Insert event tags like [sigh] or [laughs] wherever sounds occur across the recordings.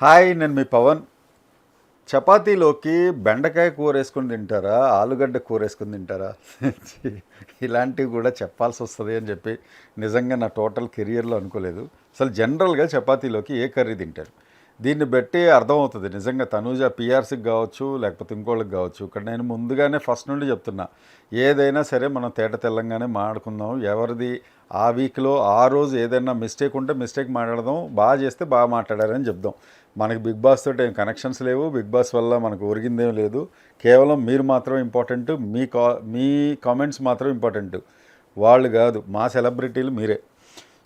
Hi నేను మీ పవన్. చపాతీలోకి బెండకాయ కూర వేసుకొని తింటారా? ఆలుగడ్డ కూర వేసుకొని తింటారా? [laughs] ఇలాంటివి కూడా చెప్పాల్సి వస్తుంది అని చెప్పి నిజంగా నా టోటల్ కెరియర్లో అనుకోలేదు. అసలు జనరల్గా చపాతీలోకి ఏ కర్రీ తింటారు? దీన్ని బట్టి అర్థమవుతుంది. నిజంగా తనూజ పిఆర్సీకి కావచ్చు లేకపోతే ఇంకోళ్ళకి కావచ్చు. ఇక్కడ నేను ముందుగానే ఫస్ట్ నుండి చెప్తున్నా. ఏదైనా సరే మనం తేట తెల్లంగానే మాట్లాడుకుందాం. ఎవరిది ఆ వీక్లో ఆ రోజు ఏదైనా మిస్టేక్ ఉంటే మిస్టేక్ మాట్లాడదాం. బాగా చేస్తే బాగా మాట్లాడారని చెప్దాం. మనకి బిగ్ బాస్ తోటి ఏం కనెక్షన్స్ లేవు. బిగ్ బాస్ వల్ల మనకు ఒరిగిందేం లేదు. కేవలం మీరు మాత్రం ఇంపార్టెంట్ మీ కా మీ కామెంట్స్ మాత్రం ఇంపార్టెంట్ వాళ్ళు కాదు మా సెలబ్రిటీలు మీరే.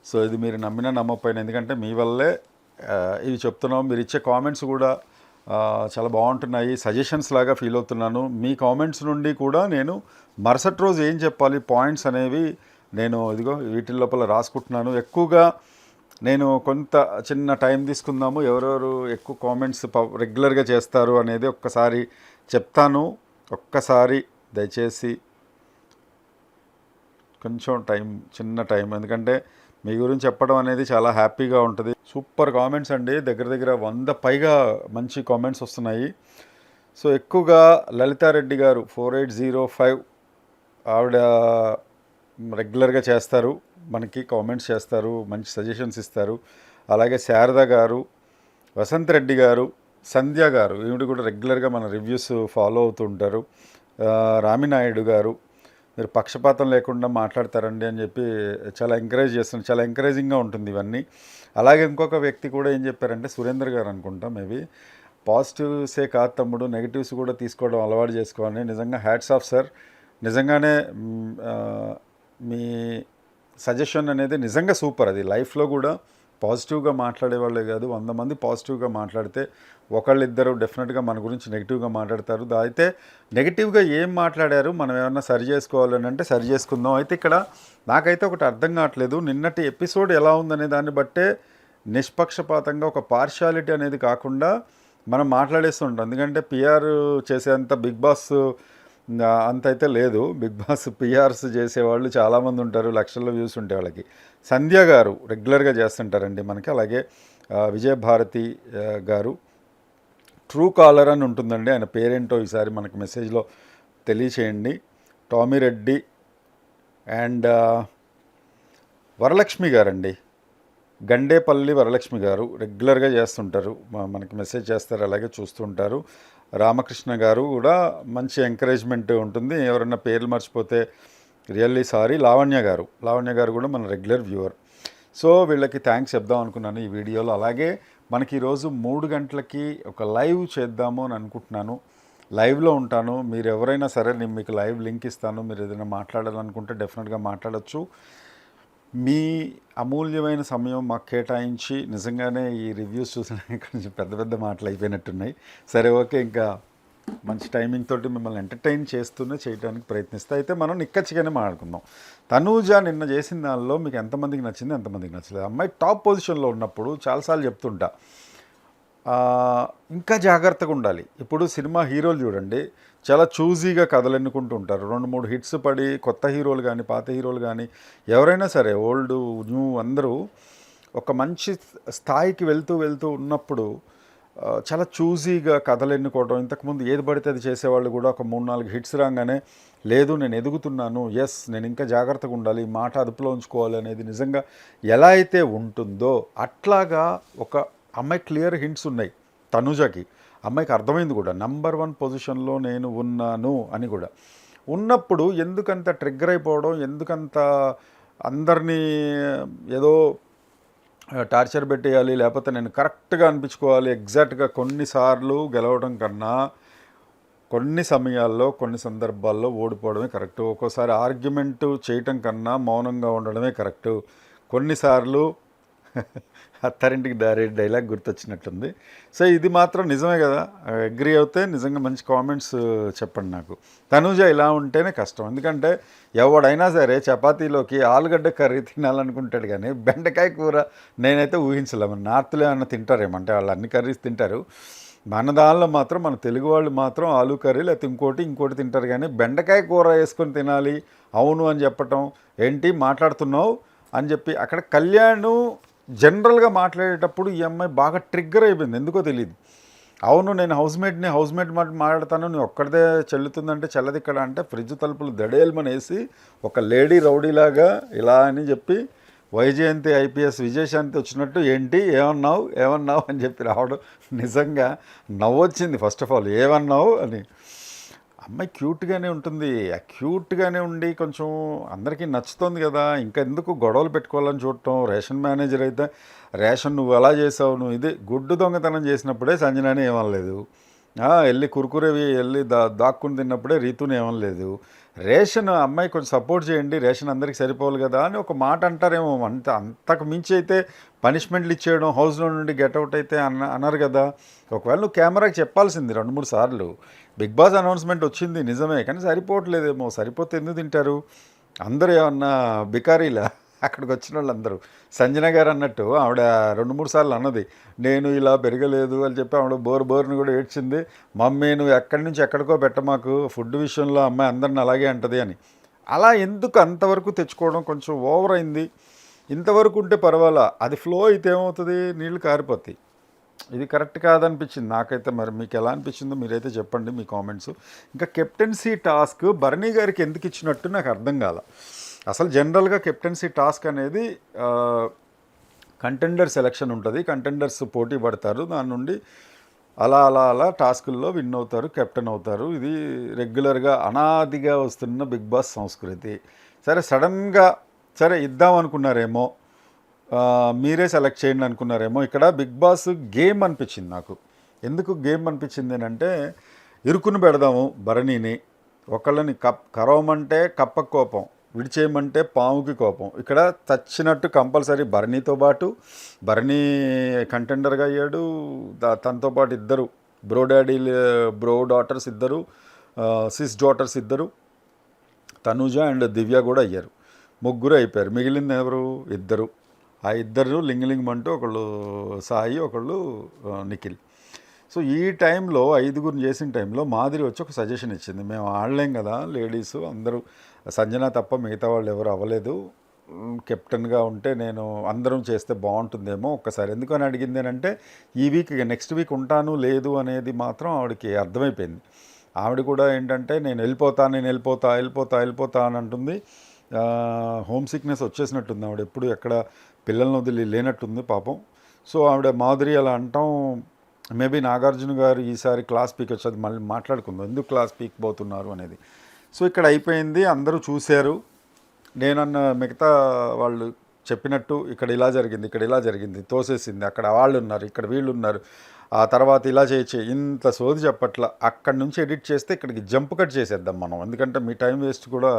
సో ఇది మీరు నమ్మినా నమ్మకపోయినా ఎందుకంటే మీ వల్లే ఇవి చెప్తున్నాం. మీరు ఇచ్చే కామెంట్స్ కూడా చాలా బాగుంటున్నాయి. సజెషన్స్ లాగా ఫీల్ అవుతున్నాను. మీ కామెంట్స్ నుండి కూడా నేను మరుసటి రోజు ఏం చెప్పాలి? పాయింట్స్ అనేవి నేను ఇదిగో వీటి లోపల రాసుకుంటున్నాను. ఎక్కువగా నేను కొంత చిన్న టైం తీసుకుందాము. ఎవరెవరు ఎక్కువ కామెంట్స్ రెగ్యులర్గా చేస్తారు అనేది ఒక్కసారి చెప్తాను. ఒక్కసారి దయచేసి కొంచెం టైం చిన్న టైం. ఎందుకంటే మీ గురించి చెప్పడం అనేది చాలా హ్యాపీగా ఉంటుంది. సూపర్ కామెంట్స్ అండి. దగ్గర దగ్గర వంద పైగా మంచి కామెంట్స్ వస్తున్నాయి. సో ఎక్కువగా లలితారెడ్డి గారు ఫోర్ ఎయిట్ జీరో ఫైవ్ ఆవిడ రెగ్యులర్గా చేస్తారు. మనకి కామెంట్స్ చేస్తారు మంచి సజెషన్స్ ఇస్తారు. అలాగే శారద గారు వసంత్ రెడ్డి గారు సంధ్య గారు ఈవిడ కూడా రెగ్యులర్గా మన రివ్యూస్ ఫాలో అవుతూ ఉంటారు. రామినాయుడు గారు మీరు పక్షపాతం లేకుండా మాట్లాడతారండి అని చెప్పి చాలా ఎంకరేజ్ చేస్తున్నారు. చాలా ఎంకరేజింగ్గా ఉంటుంది ఇవన్నీ. అలాగే ఇంకొక వ్యక్తి కూడా ఏం చెప్పారంటే సురేందర్ గారు అనుకుంటా మేబీ పాజిటివ్సే కాదు తమ్ముడు నెగిటివ్స్ కూడా తీసుకోవడం అలవాటు చేసుకోవాలి. నిజంగా హ్యాట్స్ ఆఫ్ సార్ నిజంగానే మీ సజెషన్ అనేది నిజంగా సూపర్. అది లైఫ్లో కూడా పాజిటివ్గా మాట్లాడే వాళ్ళే కాదు వంద మంది పాజిటివ్గా మాట్లాడితే ఒకళ్ళిద్దరు డెఫినెట్గా మన గురించి నెగిటివ్గా మాట్లాడతారు. అయితే నెగిటివ్గా ఏం మాట్లాడారు మనం ఏమన్నా సరి చేసుకోవాలని అంటే సరి చేసుకుందాం. అయితే ఇక్కడ నాకైతే ఒకటి అర్థం కావట్లేదు. నిన్నటి ఎపిసోడ్ ఎలా ఉందనే దాన్ని బట్టే నిష్పక్షపాతంగా ఒక పార్షాలిటీ అనేది కాకుండా మనం మాట్లాడేస్తుంటాం ఎందుకంటే పిఆర్ చేసేంత బిగ్ బాస్ అంత అయితే లేదు. బిగ్ బాస్ పిఆర్స్ చేసేవాళ్ళు చాలామంది ఉంటారు. లక్షల్లో వ్యూస్ ఉంటే వాళ్ళకి. సంధ్య గారు రెగ్యులర్గా చేస్తుంటారండి మనకి. అలాగే విజయభారతి గారు. ట్రూ కాలర్ అని ఉంటుందండి. ఆయన పేరేంటో ఈసారి మనకు మెసేజ్లో తెలియచేయండి. టామీ రెడ్డి అండ్ వరలక్ష్మి గారండి. గండేపల్లి వరలక్ష్మి గారు రెగ్యులర్గా చేస్తుంటారు. మనకి మెసేజ్ చేస్తారు. అలాగే చూస్తుంటారు రామకృష్ణ గారు కూడా మంచి ఎంకరేజ్మెంట్ ఉంటుంది. ఎవరైనా పేర్లు మర్చిపోతే రియల్లీ సారీ. లావణ్య గారు లావణ్య గారు కూడా మన రెగ్యులర్ వ్యూవర్ సో వీళ్ళకి థ్యాంక్స్ చెప్దాం అనుకున్నాను ఈ వీడియోలో. అలాగే మనకి ఈరోజు మూడు గంటలకి ఒక లైవ్ చేద్దాము అని అనుకుంటున్నాను. లైవ్లో ఉంటాను. మీరు ఎవరైనా సరే నేను మీకు లైవ్ లింక్ ఇస్తాను. మీరు ఏదైనా మాట్లాడాలనుకుంటే డెఫినెట్గా మాట్లాడొచ్చు. మీ అమూల్యమైన సమయం మాకు కేటాయించి నిజంగానే ఈ రివ్యూస్ చూసిన [laughs] కొంచెం పెద్ద పెద్ద మాటలు అయిపోయినట్టున్నాయి. సరే ఓకే ఇంకా మంచి టైమింగ్ తోటి మిమ్మల్ని ఎంటర్టైన్ చేస్తూనే చేయడానికి ప్రయత్నిస్తే అయితే మనం నిక్కచ్చిగానే మాట్లాడుకుందాం. తనూజ నిన్న చేసిన దానిలో మీకు ఎంతమందికి నచ్చింది ఎంతమందికి నచ్చలేదు? అమ్మాయి టాప్ పొజిషన్లో ఉన్నప్పుడు చాలాసార్లు చెప్తుంటా ఇంకా జాగ్రత్తగా ఉండాలి. ఇప్పుడు సినిమా హీరోలు చూడండి చాలా చూజీగా కథలు ఎన్నుకుంటూ ఉంటారు రెండు మూడు హిట్స్ పడి కొత్త హీరోలు కానీ పాత హీరోలు కానీ ఎవరైనా సరే ఓల్డ్ న్యూ అందరూ ఒక మంచి స్థాయికి వెళ్తూ వెళ్తూ ఉన్నప్పుడు చాలా చూజీగా కథలు ఎన్నుకోవడం ఇంతకుముందు ఏది పడితే అది చేసేవాళ్ళు కూడా ఒక మూడు నాలుగు హిట్స్ రాగానే లేదు నేను ఎదుగుతున్నాను ఎస్ నేను ఇంకా జాగ్రత్తగా ఉండాలి ఈ మాట అదుపులో ఉంచుకోవాలి అనేది నిజంగా ఎలా అయితే ఉంటుందో అట్లాగా ఒక అమ్మాయి క్లియర్ హింట్స్ ఉన్నాయి తనుజకి. అమ్మాయికి అర్థమైంది కూడా. నంబర్ వన్ పొజిషన్లో నేను ఉన్నాను అని కూడా. ఉన్నప్పుడు ఎందుకంత ట్రిగ్గర్ అయిపోవడం ఎందుకంత అందరినీ ఏదో టార్చర్ పెట్టేయాలి లేకపోతే నేను కరెక్ట్గా అనిపించుకోవాలి ఎగ్జాక్ట్గా కొన్నిసార్లు గెలవడం కన్నా కొన్ని సమయాల్లో కొన్ని సందర్భాల్లో ఓడిపోవడమే కరెక్ట్ ఒక్కోసారి ఆర్గ్యుమెంట్ చేయటం కన్నా మౌనంగా ఉండడమే కరెక్ట్ కొన్నిసార్లు అత్తారింటికి దారే డైలాగ్ గుర్తొచ్చినట్టుంది. సో ఇది మాత్రం నిజమే కదా? అగ్రి అవుతే నిజంగా మంచి కామెంట్స్ చెప్పండి నాకు. తనూజ ఇలా ఉంటేనే కష్టం. ఎందుకంటే ఎవడైనా సరే చపాతీలోకి ఆలుగడ్డ కర్రీ తినాలనుకుంటాడు కానీ బెండకాయ కూర నేనైతే ఊహించలేము. నార్త్లో ఏమన్నా తింటారేమో? అంటే వాళ్ళు అన్ని కర్రీస్ తింటారు. మన దానిలో మాత్రం మన తెలుగు వాళ్ళు మాత్రం ఆలు కర్రీ లేకపోతే ఇంకోటి ఇంకోటి తింటారు కానీ బెండకాయ కూర వేసుకొని తినాలి. అవును అని చెప్పటం. ఏంటి? మాట్లాడుతున్నావు అని చెప్పి అక్కడ కళ్యాణ్ జనరల్గా మాట్లాడేటప్పుడు ఈ అమ్మాయి బాగా ట్రిగ్గర్ అయిపోయింది. ఎందుకో తెలియదు అవును నేను హౌస్ మేట్ని హౌస్ మేట్ మాట మాట్లాడతాను నువ్వు ఒక్కడిదే చెల్లుతుందంటే చెల్లది ఇక్కడ అంటే ఫ్రిడ్జ్ తలుపులు దడేల్మని వేసి ఒక లేడీ రౌడీలాగా ఇలా అని చెప్పి వైజయంతి ఐపీఎస్ విజయశాంతి వచ్చినట్టు ఏంటి ఏమన్నావు ఏమన్నావు? అని చెప్పి రావడం నిజంగా నవ్వొచ్చింది. ఫస్ట్ ఆఫ్ ఆల్ ఏమన్నావు అని అమ్మాయి క్యూట్గానే ఉంటుంది. ఆ క్యూట్గానే ఉండి కొంచెం అందరికీ నచ్చుతుంది కదా. ఇంకా ఎందుకు గొడవలు పెట్టుకోవాలని చూడటం? రేషన్ మేనేజర్ అయితే రేషన్ నువ్వు ఎలా చేసావు? నువ్వు ఇది గుడ్డు దొంగతనం చేసినప్పుడే సంజనాని ఏమనలేదు. వెళ్ళి కురుకురేవి వెళ్ళి దా దాక్కుని తిన్నప్పుడే రీతుని ఏమనలేదు. రేషన్ అమ్మాయి కొంచెం సపోర్ట్ చేయండి రేషన్ అందరికీ సరిపోవాలి కదా అని ఒక మాట అంటారేమో. అంత అంతకు మించి అయితే పనిష్మెంట్లు ఇచ్చేయడం హౌస్లో నుండి గెట్అవుట్ అయితే అన్న అన్నారు కదా. ఒకవేళ నువ్వు కెమెరాకి చెప్పాల్సింది రెండు మూడు సార్లు. బిగ్ బాస్ అనౌన్స్మెంట్ వచ్చింది నిజమే కానీ సరిపోవట్లేదేమో. సరిపోతే ఎందుకు తింటారు? అందరూ ఏమన్నా బికారీలా? అక్కడికి వచ్చిన వాళ్ళందరూ. సంజన గారు అన్నట్టు ఆవిడ రెండు మూడు సార్లు అన్నది నేను ఇలా పెరగలేదు అని చెప్పి ఆవిడ బోర్ బోర్ని కూడా ఏడ్చింది. మమ్మీ నువ్వు ఎక్కడి నుంచి ఎక్కడికో పెట్ట మాకు ఫుడ్ విషయంలో అమ్మాయి అందరిని అలాగే అంటది అని. అలా ఎందుకు అంతవరకు తెచ్చుకోవడం కొంచెం ఓవర్ అయింది. ఇంతవరకు ఉంటే పర్వాలా అది ఫ్లో అయితే ఏమవుతుంది? నీళ్ళు కారిపోతాయి. ఇది కరెక్ట్ కాదనిపించింది. నాకైతే మరి మీకు ఎలా అనిపించిందో మీరైతే చెప్పండి మీ కామెంట్స్. ఇంకా కెప్టెన్సీ టాస్క్ భరణి గారికి ఎందుకు ఇచ్చినట్టు నాకు అర్థం కాల. అసలు జనరల్గా కెప్టెన్సీ టాస్క్ అనేది కంటెండర్ సెలక్షన్ ఉంటుంది. కంటెండర్స్ పోటీ పడతారు. దాని నుండి అలా అలా అలా టాస్కుల్లో విన్ అవుతారు కెప్టెన్ అవుతారు. ఇది రెగ్యులర్గా అనాదిగా వస్తున్న బిగ్ బాస్ సంస్కృతి. సరే సడన్గా సరే ఇద్దాం అనుకున్నారేమో మీరే సెలెక్ట్ చేయండి అనుకున్నారేమో ఇక్కడ బిగ్ బాస్ గేమ్ అనిపించింది నాకు. ఎందుకు గేమ్ అనిపించింది అంటే ఇరుకును పెడదాము భరణిని. ఒకళ్ళని కప్ కరవమంటే కప్ప కోపం. విడిచేయమంటే పాముకి కోపం. ఇక్కడ తచ్చినట్టు కంపల్సరీ భరణితో పాటు భరణి కంటెండర్గా అయ్యాడు. తనతో పాటు ఇద్దరు బ్రో డాడీ బ్రో డాటర్స్ ఇద్దరు సిస్ డాటర్స్ ఇద్దరు తనుజ అండ్ దివ్య కూడా అయ్యారు. ముగ్గురు అయిపోయారు. మిగిలింది ఎవరు? ఇద్దరు. ఆ ఇద్దరు లింగలింగ్ అంటూ ఒకళ్ళు సాయి ఒకళ్ళు నిఖిల్. సో ఈ టైంలో ఐదుగురు చేసిన టైంలో మాదిరి వచ్చి ఒక సజెషన్ ఇచ్చింది. మేము ఆడలేం కదా లేడీస్ అందరూ. సంజన తప్ప మిగతా వాళ్ళు ఎవరు అవ్వలేదు. కెప్టెన్గా ఉంటే నేను అందరం చేస్తే బాగుంటుందేమో ఒక్కసారి. ఎందుకని అడిగింది అంటే ఈ వీక్ నెక్స్ట్ వీక్ ఉంటాను లేదు అనేది మాత్రం ఆవిడకి అర్థమైపోయింది. ఆవిడ కూడా ఏంటంటే నేను వెళ్ళిపోతా నేను వెళ్ళిపోతా వెళ్ళిపోతా వెళ్ళిపోతా అని అంటుంది. హోమ్ సిక్నెస్ వచ్చేసినట్టుంది ఆవిడ. ఎప్పుడు ఎక్కడ పిల్లల్ని వదిలి లేనట్టుంది పాపం. సో ఆవిడ మాధురి అలా అంటాం. మేబీ నాగార్జున గారు ఈసారి క్లాస్ పీక్ వచ్చేది మళ్ళీ మాట్లాడుకుందాం. ఎందుకు క్లాస్ పీక్ పోతున్నారు అనేది. సో ఇక్కడ అయిపోయింది అందరూ చూశారు. నేనన్న మిగతా వాళ్ళు చెప్పినట్టు ఇక్కడ ఇలా జరిగింది ఇక్కడ ఇలా జరిగింది తోసేసింది అక్కడ వాళ్ళు ఉన్నారు ఇక్కడ వీళ్ళు ఉన్నారు. ఆ తర్వాత ఇలా చేయొచ్చు ఇంత సోది చెప్పట్ల అక్కడి నుంచి ఎడిట్ చేస్తే ఇక్కడికి జంప్ కట్ చేసేద్దాం మనం. ఎందుకంటే మీ టైం వేస్ట్ కూడా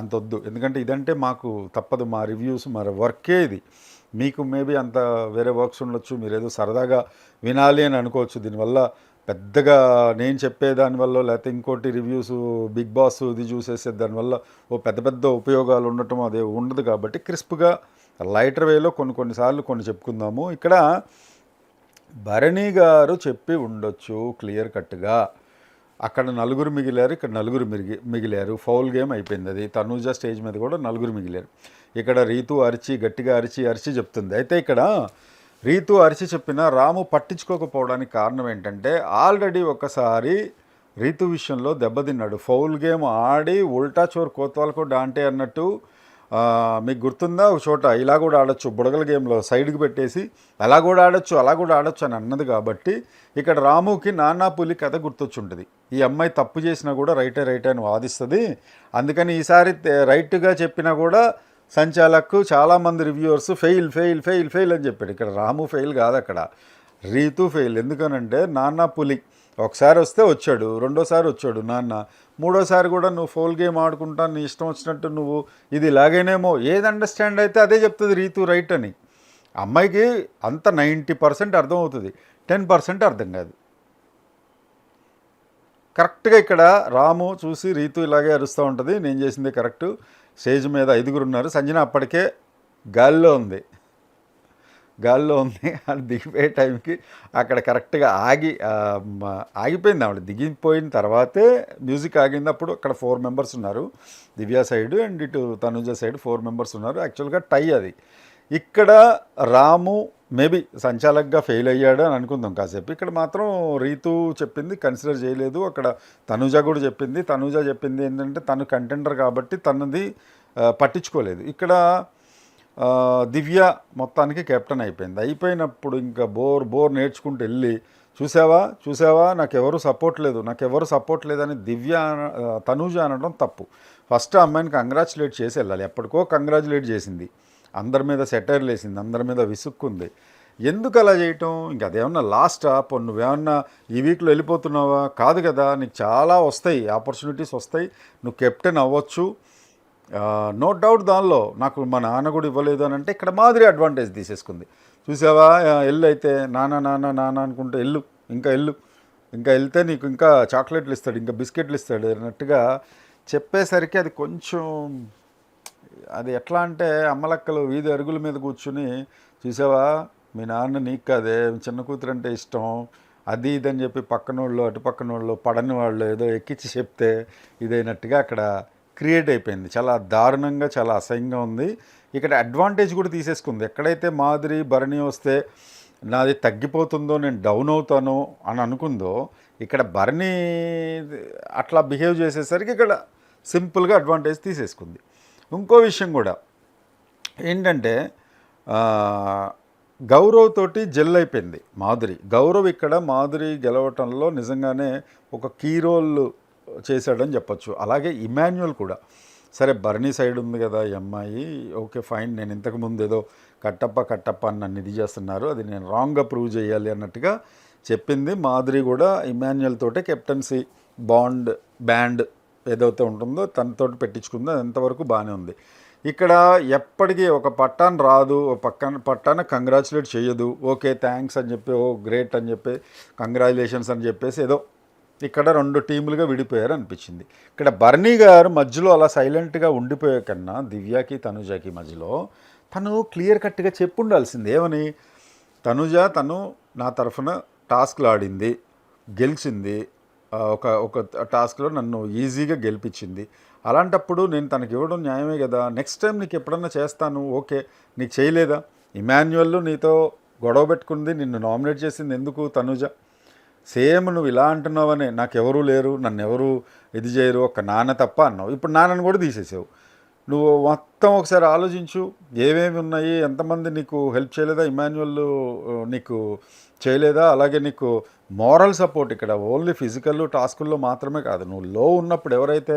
అంత వద్దు. ఎందుకంటే ఇదంటే మాకు తప్పదు మా రివ్యూస్ మా వర్కే ఇది. మీకు మేబీ అంత వేరే వర్క్స్ ఉండొచ్చు మీరు ఏదో సరదాగా వినాలి అని అనుకోవచ్చు. దీనివల్ల పెద్దగా నేను చెప్పేదానివల్ల లేకపోతే ఇంకోటి రివ్యూస్ బిగ్ బాస్ ఇది చూసేసే దానివల్ల ఓ పెద్ద పెద్ద ఉపయోగాలు ఉండటం అదే ఉండదు కాబట్టి క్రిస్ప్గా లైటర్ వేలో కొన్ని కొన్నిసార్లు కొన్ని చెప్పుకుందాము. ఇక్కడ భరణి గారు చెప్పి ఉండొచ్చు క్లియర్ కట్గా. అక్కడ నలుగురు మిగిలారు ఇక్కడ నలుగురు మిగిలి మిగిలారు. ఫౌల్ గేమ్ అయిపోయింది అది. తనూజ స్టేజ్ మీద కూడా నలుగురు మిగిలారు. ఇక్కడ రీతు అరిచి గట్టిగా అరిచి అరిచి చెప్తుంది. అయితే ఇక్కడ రీతు అరిచి చెప్పిన రాము పట్టించుకోకపోవడానికి కారణం ఏంటంటే ఆల్రెడీ ఒకసారి రీతు విషయంలో దెబ్బతిన్నాడు. ఫౌల్ గేమ్ ఆడి ఉల్టా చోర్ కోత్వాలకు డాంటే అన్నట్టు మీకు గుర్తుందా? ఒక చోట ఇలా కూడా ఆడొచ్చు బుడగల గేమ్లో సైడ్కి పెట్టేసి అలా కూడా ఆడొచ్చు అలా కూడా ఆడొచ్చు అని అన్నది కాబట్టి ఇక్కడ రాముకి నానా పులి కథ గుర్తొచ్చుంటుంది. ఈ అమ్మాయి తప్పు చేసినా కూడా రైటే రైటే అని వాదిస్తుంది. అందుకని ఈసారి రైట్గా చెప్పినా కూడా సంచాలకు చాలామంది reviewers fail fail fail fail అని చెప్పాడు. ఇక్కడ రాము ఫెయిల్ కాదు అక్కడ. రీతు ఫెయిల్. ఎందుకనంటే నాన్న పులి. ఒకసారి వస్తే వచ్చాడు రెండోసారి వచ్చాడు నాన్న. మూడోసారి కూడా నువ్వు ఫోల్ గేమ్ ఆడుకుంటా నీ ఇష్టం వచ్చినట్టు నువ్వు ఇది ఇలాగేనేమో. ఏది అండర్స్టాండ్ అయితే అదే చెప్తుంది రీతు రైట్ అని. అమ్మాయికి అంత నైంటీ పర్సెంట్ అర్థం అవుతుంది టెన్ పర్సెంట్ అర్థం కాదు. కరెక్ట్గా ఇక్కడ రాము చూసి రీతు ఇలాగే అరుస్తూ ఉంటుంది. నేను చేసింది కరెక్ట్. స్టేజ్ మీద ఐదుగురు ఉన్నారు. సంజన అప్పటికే గాల్లో ఉంది. గాల్లో ఉంది. అని దిగిపోయే టైంకి అక్కడ కరెక్ట్గా ఆగి ఆగిపోయింది ఆవిడ. దిగిపోయిన తర్వాతే మ్యూజిక్ ఆగింది. అప్పుడు అక్కడ ఫోర్ మెంబర్స్ ఉన్నారు. దివ్య సైడ్ అండ్ ఇటు తనుజ సైడ్ ఫోర్ మెంబర్స్ ఉన్నారు. యాక్చువల్గా టై అది. ఇక్కడ రాము మేబీ సంచాలక్గా ఫెయిల్ అయ్యాడు అని అనుకుందాం కాసేపు. ఇక్కడ మాత్రం రీతు చెప్పింది కన్సిడర్ చేయలేదు. అక్కడ తనుజ కూడా చెప్పింది. తనుజ చెప్పింది ఏంటంటే తను కంటెండర్ కాబట్టి తనది పట్టించుకోలేదు. ఇక్కడ దివ్య మొత్తానికి కెప్టెన్ అయిపోయింది. అయిపోయినప్పుడు ఇంకా బోర్ బోర్ నేర్చుకుంటూ వెళ్ళి చూసావా? చూసావా? నాకు సపోర్ట్ లేదు. నాకు ఎవరు సపోర్ట్ లేదని దివ్య అన- తనూజ అనడం తప్పు. ఫస్ట్ అమ్మాయిని కంగ్రాచులేట్ చేసి వెళ్ళాలి. ఎప్పటికో కంగ్రాచులేట్ చేసింది. అందరి మీద సెటైర్లు వేసింది అందరి మీద విసుక్కుంది. ఎందుకు అలా చేయటం? ఇంకా అదేమన్నా లాస్టా? పో నువ్వేమన్నా ఈ వీక్లో వెళ్ళిపోతున్నావా? కాదు కదా నీకు చాలా వస్తాయి ఆపర్చునిటీస్ వస్తాయి. నువ్వు కెప్టెన్ అవ్వచ్చు. నో డౌట్ దానిలో నాకు మా నాన్న కూడా ఇవ్వలేదు అని అంటే ఇక్కడ మాదిరి అడ్వాంటేజ్ తీసేసుకుంది. చూసావా? ఎల్లు అయితే నాన్న నాన్న నాన్న అనుకుంటే ఎల్లు ఇంకా ఎల్లు ఇంకా వెళ్తే నీకు ఇంకా చాక్లెట్లు ఇస్తాడు ఇంకా బిస్కెట్లు ఇస్తాడు అన్నట్టుగా చెప్పేసరికి అది కొంచెం అది ఎట్లా అంటే అమ్మలక్కలు వీధి అరుగుల మీద కూర్చుని చూసావా? మీ నాన్న నీకు కాదే చిన్న కూతురు అంటే ఇష్టం అది ఇదని చెప్పి పక్కనోళ్ళు అటు పక్కనోళ్ళు పడని వాళ్ళు ఏదో ఎక్కించి చెప్తే ఇదైనట్టుగా అక్కడ క్రియేట్ అయిపోయింది. చాలా దారుణంగా చాలా అసహ్యంగా ఉంది. ఇక్కడ అడ్వాంటేజ్ కూడా తీసేసుకుంది. ఎక్కడైతే మాదిరి భరణి వస్తే నాది తగ్గిపోతుందో నేను డౌన్ అవుతాను అని అనుకుందో ఇక్కడ భరణి అట్లా బిహేవ్ చేసేసరికి ఇక్కడ సింపుల్గా అడ్వాంటేజ్ తీసేసుకుంది. ఇంకో విషయం కూడా. ఏంటంటే గౌరవ్ తోటి జెల్ అయిపోయింది మాధురి. గౌరవ్ ఇక్కడ మాధురి గెలవటంలో నిజంగానే ఒక కీ రోల్ చేశాడని చెప్పొచ్చు. అలాగే ఇమాన్యువల్ కూడా. సరే బర్నీ సైడ్ ఉంది కదా ఈ అమ్మాయి. Okay fine. నేను ఇంతకుముందు ఏదో కట్టప్ప కట్టప్ప అని నన్ను ఇది చేస్తున్నారు. అది నేను రాంగ్గా ప్రూవ్ చేయాలి అన్నట్టుగా చెప్పింది మాధురి కూడా. ఇమాన్యుయల్ తోటే కెప్టెన్సీ బాండ్ బ్యాండ్ ఏదైతే ఉంటుందో తనతో పెట్టించుకుందో అది ఎంతవరకు బాగానే ఉంది. ఇక్కడ ఎప్పటికీ ఒక పట్టాన్ రాదు ఒక పక్కన పట్టాన కంగ్రాచులేట్ చేయదు. ఓకే థ్యాంక్స్ అని చెప్పి ఓ గ్రేట్ అని చెప్పి కంగ్రాచులేషన్స్ అని చెప్పేసి ఏదో ఇక్కడ రెండు టీములుగా విడిపోయారు అనిపించింది. ఇక్కడ బర్నీ గారు మధ్యలో అలా సైలెంట్గా ఉండిపోయే కన్నా దివ్యాకి తనుజాకి మధ్యలో తను క్లియర్ కట్గా చెప్పు ఉండాల్సింది ఏమని? తనుజ తను నా తరఫున టాస్క్లు ఆడింది గెలిచింది ఒక ఒక టాస్క్లో నన్ను ఈజీగా గెలిపించింది. అలాంటప్పుడు నేను తనకి ఇవ్వడం న్యాయమే కదా? నెక్స్ట్ టైం నీకు ఎప్పుడన్నా చేస్తాను? ఓకే. నీకు చేయలేదా? ఇమాన్యువల్ నీతో గొడవ పెట్టుకుంది నిన్ను నామినేట్ చేసింది ఎందుకు తనుజ? సేమ్ నువ్వు ఇలా అంటున్నావనే నాకు ఎవరూ లేరు నన్ను ఎవరు ఇది చేయరు ఒక నాన్న తప్ప అన్నావు. ఇప్పుడు నాన్నను కూడా తీసేసావు. నువ్వు మొత్తం ఒకసారి ఆలోచించు ఏమేమి ఉన్నాయి ఎంతమంది నీకు హెల్ప్ చేయలేదా? ఇమాన్యువల్ నీకు చేయలేదా? అలాగే నీకు మోరల్ సపోర్ట్ ఇక్కడ. ఓన్లీ ఫిజికల్ టాస్కుల్లో మాత్రమే కాదు. నువ్వు లో ఉన్నప్పుడు ఎవరైతే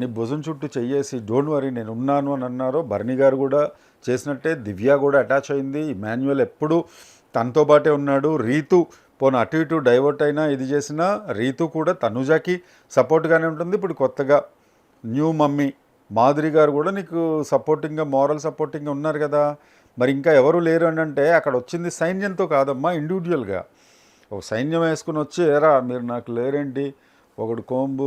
నీ భుజం చుట్టూ చెయ్యేసి డోంట్ వరీ నేను ఉన్నాను అని అన్నారో భరణి గారు కూడా చేసినట్టే. దివ్య కూడా అటాచ్ అయింది. మాన్యువల్ ఎప్పుడు తనతో పాటే ఉన్నాడు. రీతు పోను అటు ఇటు డైవర్ట్ అయినా ఇది చేసినా రీతు కూడా తనుజాకి సపోర్ట్గానే ఉంటుంది. ఇప్పుడు కొత్తగా న్యూ మమ్మీ మాధురి గారు కూడా నీకు సపోర్టింగ్గా మోరల్ సపోర్టింగ్గా ఉన్నారు కదా. మరి ఇంకా ఎవరు లేరు అని అంటే అక్కడ వచ్చింది సైన్యంతో కాదమ్మా ఇండివిజువల్గా ఒక సైన్యం వేసుకుని వచ్చి ఎరా మీరు నాకు లేరేంటి? ఒకడు కోంబు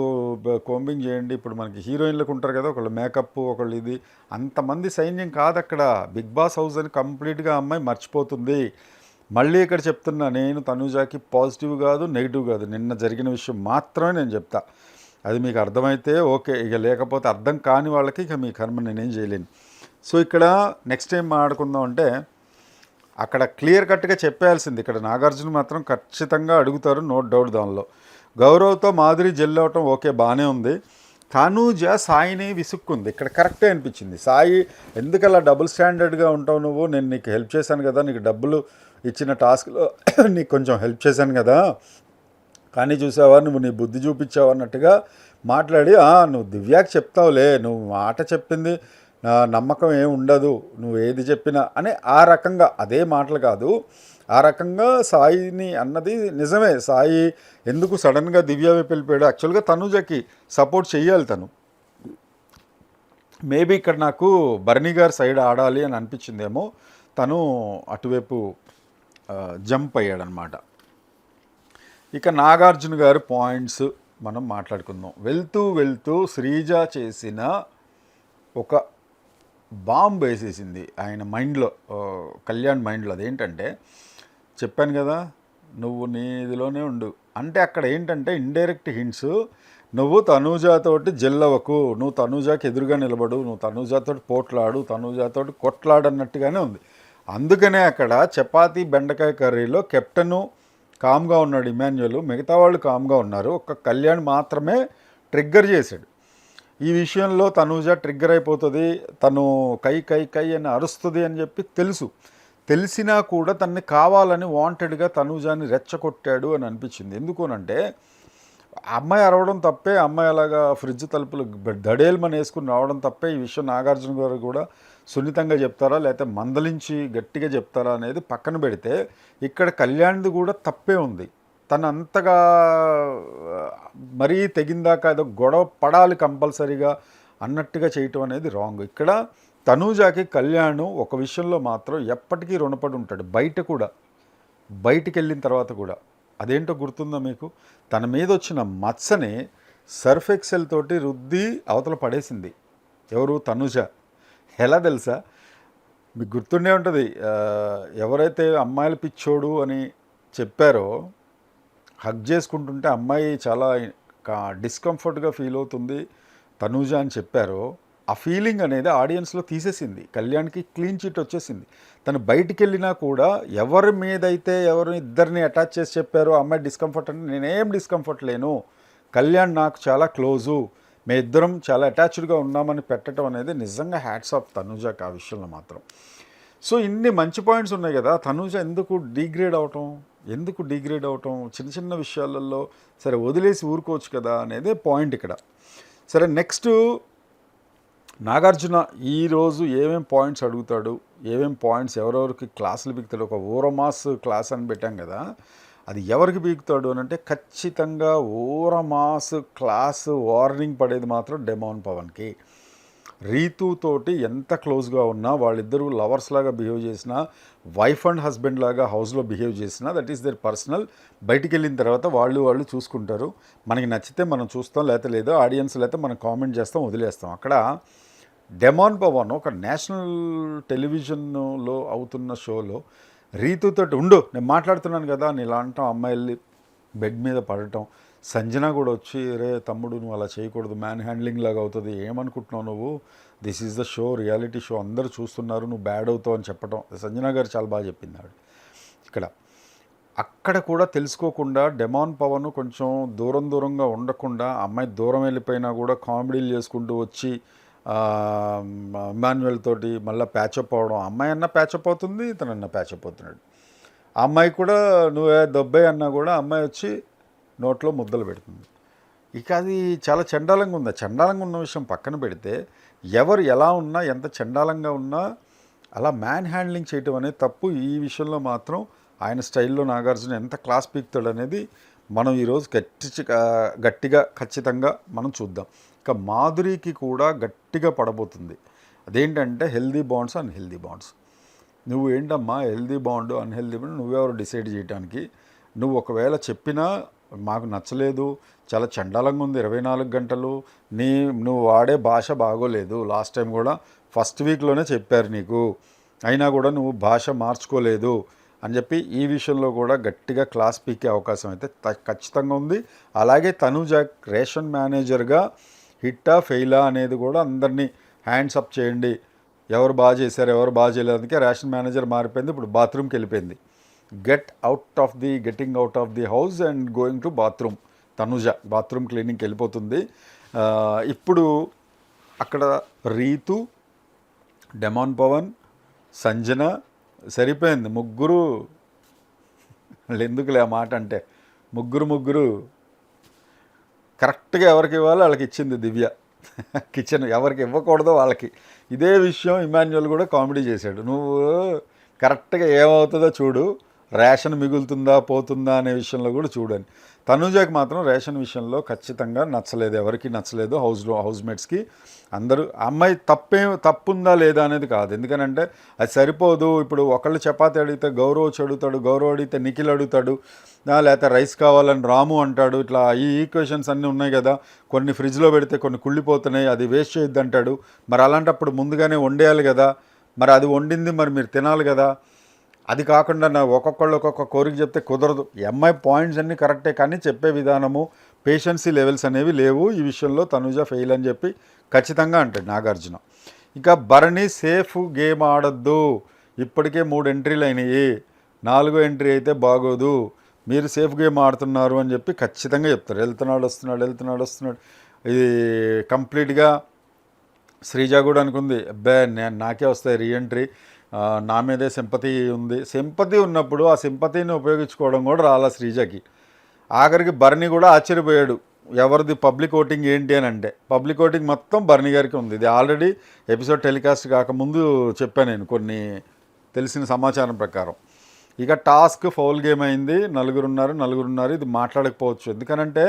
కోంబింగ్ చేయండి. ఇప్పుడు మనకి హీరోయిన్లకు ఉంటారు కదా ఒకళ్ళు మేకప్ ఒకళ్ళు ఇది. అంతమంది సైన్యం కాదు అక్కడ బిగ్ బాస్ హౌస్ అని కంప్లీట్గా అమ్మాయి మర్చిపోతుంది. మళ్ళీ ఇక్కడ చెప్తున్నా నేను తనుజాకి పాజిటివ్ కాదు నెగిటివ్ కాదు. నిన్న జరిగిన విషయం మాత్రమే నేను చెప్తా. అది మీకు అర్థమైతే ఓకే. ఇక లేకపోతే అర్థం కాని వాళ్ళకి ఇక మీ కర్మ నేనేం చేయలేను. సో ఇక్కడ నెక్స్ట్ టైం మాట్లాడుకుందాం అంటే అక్కడ క్లియర్ కట్గా చెప్పేయాల్సింది. ఇక్కడ నాగార్జున మాత్రం ఖచ్చితంగా అడుగుతారు నో డౌట్ దానిలో. గౌరవ్తో మాధురి జెల్ అవటం ఓకే బాగానే ఉంది. తనూజ సాయిని విసుక్కుంది. ఇక్కడ కరెక్టే అనిపించింది. సాయి ఎందుకలా డబుల్ స్టాండర్డ్గా ఉంటావు నువ్వు? నేను నీకు హెల్ప్ చేశాను కదా నీకు డబ్బులు ఇచ్చిన టాస్క్లో [clears throat] నీకు కొంచెం హెల్ప్ చేశాను కదా. కానీ చూసావా నువ్వు నీ బుద్ధి చూపించావు అన్నట్టుగా మాట్లాడి నువ్వు దివ్యాకి చెప్తావులే నువ్వు మాట చెప్పింది నమ్మకం ఏం ఉండదు నువ్వు ఏది చెప్పినా అనే ఆ రకంగా అదే మాటలు కాదు ఆ రకంగా సాయిని అన్నది నిజమే. సాయి ఎందుకు సడన్గా దివ్య వైపు వెళ్ళిపోయాడు? యాక్చువల్గా తనుజకి సపోర్ట్ చేయాలి తను. మేబీ ఇక్కడ నాకు బర్నీ గారి సైడ్ ఆడాలి అని అనిపించిందేమో. తను అటువైపు జంప్ అయ్యాడనమాట. ఇక నాగార్జున గారి పాయింట్స్ మనం మాట్లాడుకుందాం. వెళ్తూ వెళ్తూ శ్రీజ చేసిన ఒక బాంబ్ వేసేసింది ఆయన మైండ్లో కళ్యాణ్ మైండ్లో అదేంటంటే చెప్పాను కదా నువ్వు నీ ఇదిలోనే ఉండు. అంటే అక్కడ ఏంటంటే ఇండైరెక్ట్ హింట్స్ నువ్వు తనూజాతోటి జెల్లవకు నువ్వు తనూజాకి ఎదురుగా నిలబడు నువ్వు తనూజాతోటి పోట్లాడు తనూజాతోటి కొట్లాడన్నట్టుగానే ఉంది. అందుకనే అక్కడ చపాతీ బెండకాయ కర్రీలో కెప్టెను కామ్గా ఉన్నాడు ఇమాన్యువల్ మిగతా వాళ్ళు కామ్గా ఉన్నారు. ఒక్క కళ్యాణ్ మాత్రమే ట్రిగ్గర్ చేశాడు. ఈ విషయంలో తనూజ ట్రిగ్గర్ అయిపోతుంది. తను కై కై కై అని అరుస్తుంది అని చెప్పి తెలుసు. తెలిసినా కూడా తన్ని కావాలని వాంటెడ్గా తనూజాని రెచ్చగొట్టాడు అని అనిపించింది. ఎందుకునంటే అమ్మాయి అరవడం తప్పే అమ్మాయి అలాగా ఫ్రిడ్జ్ తలుపులు దడేల్మని వేసుకుని రావడం తప్పే. ఈ విషయం నాగార్జున గారు కూడా సున్నితంగా చెప్తారా లేకపోతే మందలించి గట్టిగా చెప్తారా అనేది పక్కన పెడితే ఇక్కడ కళ్యాణ్ది కూడా తప్పే ఉంది. తను అంతగా మరీ తెగిందాక ఏదో గొడవ పడాలి కంపల్సరీగా అన్నట్టుగా చేయటం అనేది రాంగ్. ఇక్కడ తనూజాకి కళ్యాణ్ ఒక విషయంలో మాత్రం ఎప్పటికీ రుణపడి ఉంటాడు బయట కూడా. బయటికి వెళ్ళిన తర్వాత కూడా. అదేంటో గుర్తుందా మీకు? తన మీద వచ్చిన మచ్చని సర్ఫ్ ఎక్సెల్ తోటి రుద్ది అవతల పడేసింది. ఎవరు? తనుజ. ఎలా తెలుసా? మీకు గుర్తుండే ఉంటుంది ఎవరైతే అమ్మాయిల పిచ్చోడు అని చెప్పారో హగ్ చేసుకుంటుంటే అమ్మాయి చాలా డిస్కంఫర్ట్గా ఫీల్ అవుతుంది. తనూజ అని చెప్పారో ఆ ఫీలింగ్ అనేది ఆడియన్స్లో తీసేసింది. కళ్యాణ్కి క్లీన్ చిట్ వచ్చేసింది. తను బయటికి వెళ్ళినా కూడా ఎవరి మీదైతే ఎవరు ఇద్దరిని అటాచ్ చేసి చెప్పారో అమ్మాయి డిస్కంఫర్ట్ అంటే నేనేం డిస్కంఫర్ట్ లేను. కళ్యాణ్ నాకు చాలా క్లోజు మే ఇద్దరం చాలా అటాచ్డ్గా ఉన్నామని పెట్టడం అనేది నిజంగా హ్యాట్స్ ఆఫ్ తనుజాకి ఆ విషయంలో మాత్రం. సో ఇన్ని మంచి పాయింట్స్ ఉన్నాయి కదా. తనుజ ఎందుకు డిగ్రేడ్ అవటం? ఎందుకు డిగ్రేడ్ అవటం? చిన్న చిన్న విషయాలలో సరే వదిలేసి ఊరుకోవచ్చు కదా అనేది పాయింట్ ఇక్కడ. సరే నెక్స్ట్ నాగార్జున ఈరోజు ఏమేం పాయింట్స్ అడుగుతాడు? ఏమేం పాయింట్స్? ఎవరెవరికి క్లాసులు బిగుతాడు ఒక ఓరమాస్ క్లాస్ అని పెట్టాం కదా. అది ఎవరికి బీగుతాడు అని అంటే ఖచ్చితంగా ఓరమాస్ క్లాస్ వార్నింగ్ పడేది మాత్రం డెమోన్ పవన్కి. రీతుతోటి ఎంత క్లోజ్గా ఉన్నా వాళ్ళిద్దరూ లవర్స్ లాగా బిహేవ్ చేసినా వైఫ్ అండ్ హస్బెండ్ లాగా హౌస్లో బిహేవ్ చేసినా దట్ ఈస్ దేర్ పర్సనల్ బయటికి వెళ్ళిన తర్వాత వాళ్ళు వాళ్ళు చూసుకుంటారు. మనకి నచ్చితే మనం చూస్తాం లేకపోతే లేదో. ఆడియన్స్ లేకపోతే మనం కామెంట్ చేస్తాం వదిలేస్తాం. అక్కడ డెమాన్ పవన్ ఒక నేషనల్ టెలివిజన్లో అవుతున్న షోలో రీతుతోటి ఉండు నేను మాట్లాడుతున్నాను కదా నీలా అంటాం. అమ్మాయిల్ని బెడ్ మీద పడటం. సంజన కూడా వచ్చి రే తమ్ముడు నువ్వు అలా చేయకూడదు మ్యాన్ హ్యాండ్లింగ్ లాగా అవుతుంది. ఏమనుకుంటున్నావు నువ్వు? This is the show reality show అందరూ చూస్తున్నారు నువ్వు బ్యాడ్ అవుతావు అని చెప్పడం సంజన గారు చాలా బాగా చెప్పింది ఆవిడ. ఇక్కడ అక్కడ కూడా తెలుసుకోకుండా డెమాన్ పవన్ కొంచెం దూరం దూరంగా ఉండకుండా అమ్మాయి దూరం వెళ్ళిపోయినా కూడా కామెడీలు చేసుకుంటూ వచ్చి ఇమాన్యువల్ తోటి మళ్ళీ ప్యాచప్ అవడం అమ్మాయి అన్న ప్యాచప్ అవుతుంది ఇతనన్న ప్యాచప్ అవుతున్నాడు. ఆ అమ్మాయి కూడా నువ్వే దొబ్బే అన్నా కూడా అమ్మాయి వచ్చి నోట్లో ముద్దలు పెడుతుంది. ఇక అది చాలా చండాలంగా ఉంది. ఆ చండాలంగా ఉన్న విషయం పక్కన పెడితే ఎవరు ఎలా ఉన్నా ఎంత చండాలంగా ఉన్నా అలా మ్యాన్ హ్యాండ్లింగ్ చేయటం అనేది తప్పు. ఈ విషయంలో మాత్రం ఆయన స్టైల్లో నాగార్జున ఎంత క్లాస్ పీక్తాడు అనేది మనం ఈరోజు గట్టి గట్టిగా ఖచ్చితంగా మనం చూద్దాం. ఇక మాధురికి కూడా గట్టిగా పడబోతుంది. అదేంటంటే healthy bonds and healthy bonds. నువ్వు ఏంటమ్మా హెల్దీ బాండ్ అన్హెల్దీ బాండ్ నువ్వెవరు డిసైడ్ చేయడానికి నువ్వు ఒకవేళ చెప్పినా మాకు నచ్చలేదు. చాలా చండాలంగా ఉంది. ఇరవై నాలుగు గంటలు. నీ నువ్వు వాడే భాష బాగోలేదు. లాస్ట్ టైం కూడా ఫస్ట్ వీక్లోనే చెప్పారు నీకు. అయినా కూడా నువ్వు భాష మార్చుకోలేదు అని చెప్పి ఈ విషయంలో కూడా గట్టిగా క్లాస్ పీకే అవకాశం అయితే త- ఖచ్చితంగా ఉంది. అలాగే తనుజ రేషన్ మేనేజర్గా హిట్టా ఫెయిలా అనేది కూడా అందరినీ హ్యాండ్స్ అప్ చేయండి. ఎవరు బాగా చేశారు ఎవరు బాగా చేయలేదు అందుకే రేషన్ మేనేజర్ మారిపోయింది. ఇప్పుడు బాత్రూమ్కి వెళ్ళిపోయింది. Get out of the getting out of the house and going to bathroom Tanuja bathroom క్లీనింగ్కి వెళ్ళిపోతుంది. ఇప్పుడు అక్కడ రీతు డెమాన్ పవన్ సంజన సరిపోయింది. ముగ్గురు వాళ్ళు [laughs] ఎందుకులే ఆ మాట అంటే ముగ్గురు ముగ్గురు కరెక్ట్గా ఎవరికి ఇవ్వాలో వాళ్ళకి ఇచ్చింది దివ్య. [laughs] కిచెన్ ఎవరికి ఇవ్వకూడదో వాళ్ళకి. ఇదే విషయం ఇమాన్యువల్ కూడా కామెడీ చేశాడు. నువ్వు కరెక్ట్గా ఏమవుతుందో చూడు. రేషన్ మిగులుతుందా పోతుందా అనే విషయంలో కూడా చూడండి. తనుజాకి మాత్రం రేషన్ విషయంలో ఖచ్చితంగా నచ్చలేదు. ఎవరికి నచ్చలేదు. హౌస్లో హౌస్ మేట్స్కి అందరూ అమ్మాయి తప్పే తప్పుందా లేదా అనేది కాదు. ఎందుకనంటే అది సరిపోదు. ఇప్పుడు ఒకళ్ళు చపాతి అడిగితే గౌరవ్ చెడుతాడు అడుగుతాడు గౌరవ్ అడిగితే నిఖిల్ అడుగుతాడు లేకపోతే రైస్ కావాలని రాము అంటాడు ఇట్లా ఈ ఈక్వేషన్స్ అన్నీ ఉన్నాయి కదా. కొన్ని ఫ్రిడ్జ్లో పెడితే కొన్ని కుళ్ళిపోతున్నాయి అది వేస్ట్ చేయొద్దు అంటాడు మరి అలాంటప్పుడు ముందుగానే వండేయాలి కదా. మరి అది వండింది మరి మీరు తినాలి కదా. అది కాకుండా నా ఒక్కొక్కళ్ళు ఒక్కొక్క కోరిక చెప్తే కుదరదు. ఎంఐ పాయింట్స్ అన్నీ కరెక్టే కానీ చెప్పే విధానము పేషెన్సీ లెవెల్స్ అనేవి లేవు. ఈ విషయంలో తనుజ ఫెయిల్ అని చెప్పి ఖచ్చితంగా అంటాడు నాగార్జున. ఇక భరణి సేఫ్ గేమ్ ఆడద్దు. ఇప్పటికే మూడు ఎంట్రీలు అయినాయి. నాలుగో ఎంట్రీ అయితే బాగోదు. మీరు సేఫ్ గేమ్ ఆడుతున్నారు అని చెప్పి ఖచ్చితంగా చెప్తారు. వెళ్తున్నాడు వస్తున్నాడు వెళ్తున్నాడు వస్తున్నాడు. ఇది కంప్లీట్గా శ్రీజ కూడా అనుకుంది అబ్బాయి నాకే వస్తాయి రీఎంట్రీ నా మీదే సింపతి ఉంది. సింపతి ఉన్నప్పుడు ఆ సింపతిని ఉపయోగించుకోవడం కూడా రాలా శ్రీజకి. ఆఖరికి బర్ని కూడా ఆశ్చర్యపోయాడు. ఎవరిది పబ్లిక్ ఓటింగ్ ఏంటి అని అంటే పబ్లిక్ ఓటింగ్ మొత్తం బర్ని గారికి ఉంది. ఇది ఆల్రెడీ ఎపిసోడ్ టెలికాస్ట్ కాకముందు చెప్పాను నేను కొన్ని తెలిసిన సమాచారం ప్రకారం. ఇక టాస్క్ ఫౌల్ గేమ్ అయింది. నలుగురు ఉన్నారు నలుగురు ఉన్నారు ఇది మాట్లాడకపోవచ్చు. ఎందుకనంటే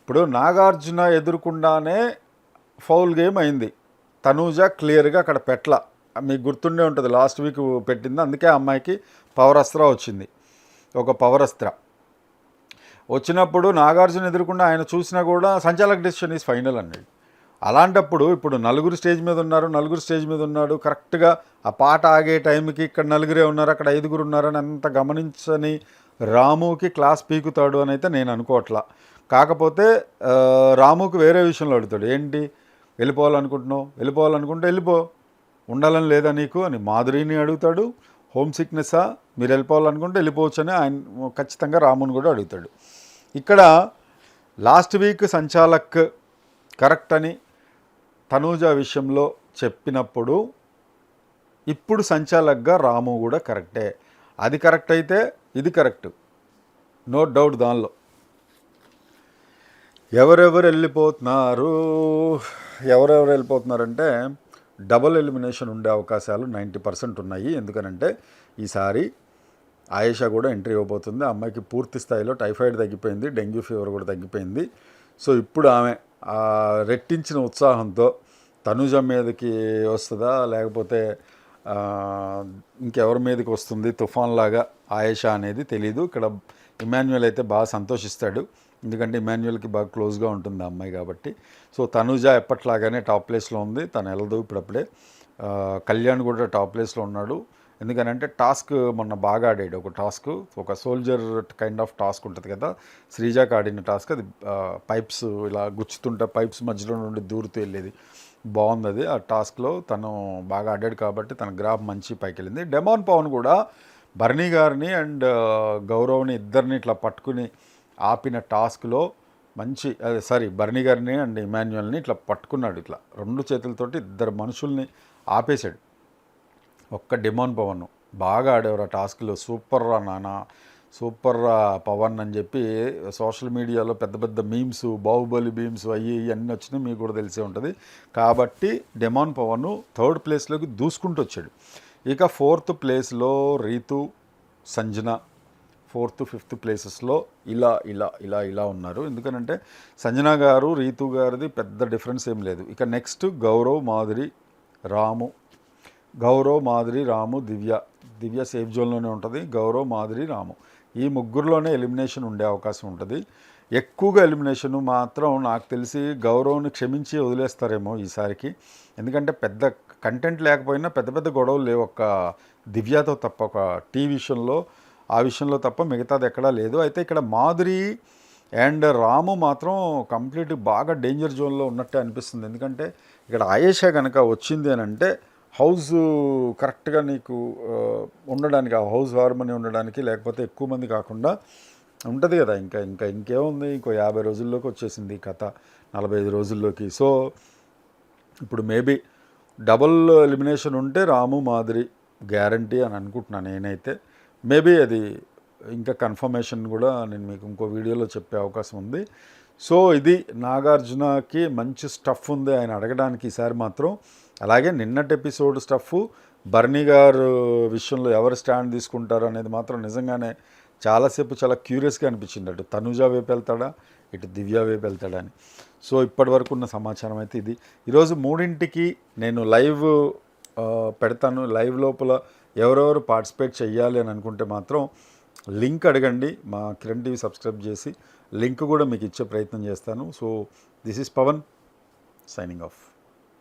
ఇప్పుడు నాగార్జున ఎదురుకుండానే ఫౌల్ గేమ్ అయింది. తనూజ క్లియర్గా అక్కడ పెట్ల మీకు గుర్తుండే ఉంటుంది లాస్ట్ వీక్ పెట్టింది. అందుకే అమ్మాయికి పవర్ అస్త్ర వచ్చింది. ఒక పవర్ అస్త్ర వచ్చినప్పుడు నాగార్జున ఎదురుకుండా ఆయన చూసినా కూడా సంచాలక డెసిషన్ ఈజ్ ఫైనల్ అన్నాడు. అలాంటప్పుడు ఇప్పుడు నలుగురు స్టేజ్ మీద ఉన్నారు నలుగురు స్టేజ్ మీద ఉన్నాడు. కరెక్ట్గా ఆ పాట ఆగే టైంకి ఇక్కడ నలుగురే ఉన్నారు అక్కడ ఐదుగురు ఉన్నారని అంత గమనించని రాముకి క్లాస్ పీకుతాడు అని అయితే నేను అనుకోవట్లా. కాకపోతే రాముకి వేరే విషయంలో అడుగుతాడు. ఏంటి? వెళ్ళిపోవాలనుకుంటున్నావు? వెళ్ళిపోవాలనుకుంటే వెళ్ళిపో. ఉండాలని లేదా నీకు అని మాధురిని అడుగుతాడు. హోమ్ సిక్నెస్సా? మీరు వెళ్ళిపోవాలనుకుంటే వెళ్ళిపోవచ్చు అని ఆయన ఖచ్చితంగా రాముని కూడా అడుగుతాడు. ఇక్కడ లాస్ట్ వీక్ సంచాలక్ కరెక్ట్ అని తనూజ విషయంలో చెప్పినప్పుడు ఇప్పుడు సంచాలక్గా రాము కూడా కరెక్టే. అది కరెక్ట్ అయితే ఇది కరెక్ట్. నో డౌట్ దానిలో. ఎవరెవరు వెళ్ళిపోతున్నారు? ఎవరెవరు వెళ్ళిపోతున్నారంటే డబుల్ ఎలిమినేషన్ ఉండే అవకాశాలు నైంటీ పర్సెంట్ ఉన్నాయి. ఎందుకనంటే ఈసారి ఆయేషా కూడా ఎంట్రీ ఇవ్వబోతుంది. ఆ అమ్మాయికి పూర్తి స్థాయిలో టైఫాయిడ్ తగ్గిపోయింది డెంగ్యూ ఫీవర్ కూడా తగ్గిపోయింది. సో ఇప్పుడు ఆమె రెట్టించిన ఉత్సాహంతో తనుజ మీదకి వస్తుందా? లేకపోతే ఇంకెవరి మీదకి వస్తుంది? తుఫాన్ లాగా ఆయేషా అనేది తెలీదు. ఇక్కడ ఇమాన్యుయల్ అయితే బాగా సంతోషిస్తాడు. ఎందుకంటే ఇమాన్యుయల్కి బాగా క్లోజ్గా ఉంటుంది ఆ అమ్మాయి కాబట్టి. సో తనుజ ఎప్పట్లాగానే టాప్ ప్లేస్లో ఉంది. తను వెళ్ళదు ఇప్పుడప్పుడే. కళ్యాణ్ కూడా టాప్ ప్లేస్లో ఉన్నాడు. ఎందుకనంటే టాస్క్ మొన్న బాగా ఆడాడు. ఒక టాస్క్ ఒక సోల్జర్ కైండ్ ఆఫ్ టాస్క్ ఉంటుంది కదా. శ్రీజాకి ఆడిన టాస్క్ అది పైప్స్ ఇలా గుచ్చుతుంటే పైప్స్ మధ్యలో నుండి దూరుతూ వెళ్ళేది. బాగుంది అది. ఆ టాస్క్లో తను బాగా ఆడాడు కాబట్టి తన గ్రాఫ్ మంచి పైకి వెళ్ళింది డెమాన్ పవన్ కూడా బర్నీ గారిని అండ్ గౌరవ్ని ఇద్దరిని ఇట్లా పట్టుకుని ఆపిన టాస్క్లో మంచి అదే సారీ బర్నీ గారిని అండ్ ఇమాన్యువల్ని ఇట్లా పట్టుకున్నాడు ఇట్లా. రెండు చేతులతోటి ఇద్దరు మనుషుల్ని ఆపేశాడు. ఒక్క డిమాన్ పవన్ బాగా ఆడేవారు ఆ టాస్క్లో. సూపర్ రా నాన్న సూపర్ రా పవన్ అని చెప్పి సోషల్ మీడియాలో పెద్ద పెద్ద మీమ్స్ బాహుబలి మీమ్స్ అయ్యి ఇవన్నీ అన్నీ వచ్చినాయి మీకు కూడా తెలిసే ఉంటుంది. కాబట్టి డెమాన్ పవన్ థర్డ్ ప్లేస్లోకి దూసుకుంటూ వచ్చాడు. ఇక ఫోర్త్ ప్లేస్లో రీతు సంజన ఫోర్త్ ఫిఫ్త్ ప్లేసెస్లో ఇలా ఇలా ఇలా ఇలా ఉన్నారు. ఎందుకనంటే సంజన గారు రీతు గారిది పెద్ద డిఫరెన్స్ ఏం లేదు. ఇక నెక్స్ట్ గౌరవ్ మాధురి రాము. గౌరవ్ మాధురి రాము దివ్య. దివ్య సేఫ్ జోన్లోనే ఉంటుంది. గౌరవ్ మాధురి రాము. ఈ ముగ్గురులోనే ఎలిమినేషన్ ఉండే అవకాశం ఉంటుంది. ఎక్కువగా ఎలిమినేషన్ మాత్రం నాకు తెలిసి గౌరవ్ని క్షమించి వదిలేస్తారేమో ఈసారికి. ఎందుకంటే పెద్ద కంటెంట్ లేకపోయినా పెద్ద పెద్ద గొడవలు లేవు ఒక్క దివ్యతో తప్ప ఒక టీ విషయంలో ఆ విషయంలో తప్ప మిగతాది ఎక్కడా లేదు. అయితే ఇక్కడ మాధురి అండ్ రాము మాత్రం కంప్లీట్ బాగా డేంజర్ జోన్లో ఉన్నట్టే అనిపిస్తుంది. ఎందుకంటే ఇక్కడ ఆయేషా కనుక వచ్చింది అని అంటే హౌస్ కరెక్ట్గా నీకు ఉండడానికి ఆ హౌస్ హార్మోని ఉండడానికి లేకపోతే ఎక్కువ మంది కాకుండా ఉంటుంది కదా. ఇంకా ఇంకా ఇంకేముంది? ఇంకో యాభై రోజుల్లోకి వచ్చేసింది ఈ కథ. నలభై ఐదు రోజుల్లోకి. సో ఇప్పుడు మేబీ డబుల్ ఎలిమినేషన్ ఉంటే రాము మాదిరి గ్యారంటీ అని అనుకుంటున్నాను నేనైతే. మేబీ అది ఇంకా కన్ఫర్మేషన్ కూడా నేను మీకు ఇంకో వీడియోలో చెప్పే అవకాశం ఉంది. సో ఇది నాగార్జునకి మంచి స్టఫ్ ఉంది ఆయన అడగడానికి ఈసారి మాత్రం. అలాగే నిన్నటి ఎపిసోడ్ స్టఫ్ బర్నీ గారు విషయంలో ఎవరు స్టాండ్ తీసుకుంటారు అనేది మాత్రం నిజంగానే చాలాసేపు చాలా క్యూరియస్గా అనిపించింది అటు తనుజ వైపు వెళ్తాడా ఇటు దివ్య వైపు వెళ్తాడా అని. సో ఇప్పటి వరకు ఉన్న సమాచారం అయితే ఇది. ఈరోజు మూడింటికి నేను లైవ్ పెడతాను. లైవ్ లోపల ఎవరెవరు పార్టిసిపేట్ చేయాలి అని అనుకుంటే మాత్రం లింక్ అడగండి. మా కిరణ్ టీవీ సబ్స్క్రైబ్ చేసి లింక్ కూడా మీకు ఇచ్చే ప్రయత్నం చేస్తాను. So this is Pavan signing off